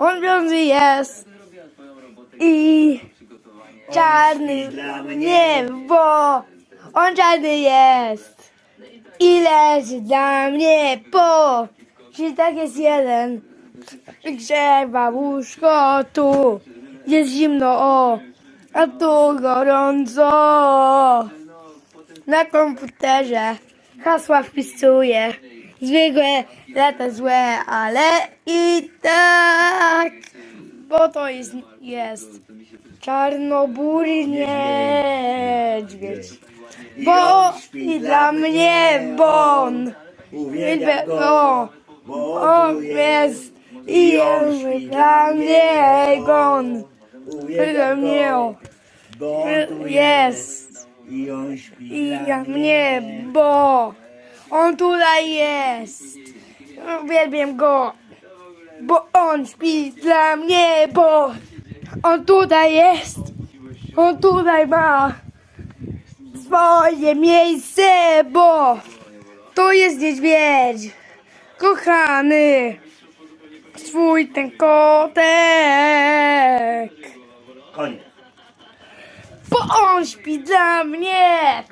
On biały jest i czarny Dla mnie. nie, bo on czarny jest i leży dla mnie, bo że tak jest jeden. Grzewa łóżko tu, jest zimno, o, a tu gorąco. Na komputerze hasła wpisuję. Zwykłe, lata złe, ale i tak, bo to jest, jest czarnobury niedźwiedź. Bo i dla mnie bon. Uwielbiam go, O, bo o tu jest i jest dla mnie gon. Dla Uwielbiam mnie bo on tu jest. I on śpi dla mnie, bo on tutaj jest. Uwielbiam go, bo on śpi dla mnie, bo on tutaj jest. On tutaj ma swoje miejsce, bo to jest niedźwiedź. Kochany, swój ten kotek. Koniec. Bo on śpi dla mnie.